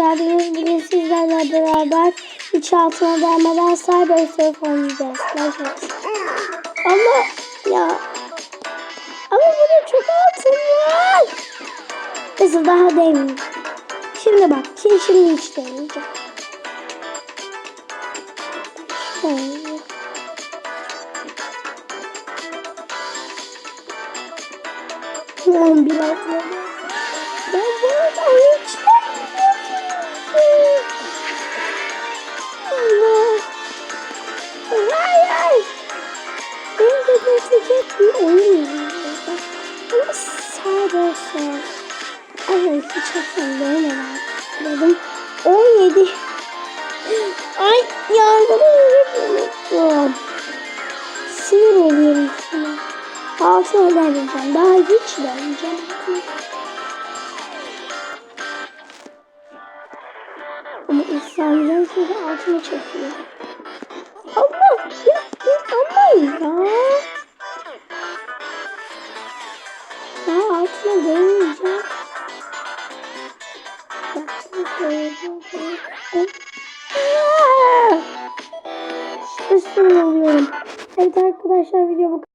geldiniz. Bugün sizlerle beraber hiç altına değmeden Cyber Surf oynayacağız. Başlayalım. Ama ya ama burada çok altın var. Neyse daha değmeyeyim. Şimdi bak. Şimdi, şimdi hiç değmeyeceğim. Şöyle. Ben biraz Geçecek bir oyun var. Ama sadece Evet hiç var. Dedim 17. Ay yardım unuttum. Sinir oluyorum şuna. Altına deneyeceğim. Daha hiç deneyeceğim. Ama ısrarlayacağım çünkü altına çekiyor. Allah ya, ya ya. Altına değmeyeceğim. Sinir oluyorum. Evet arkadaşlar video bu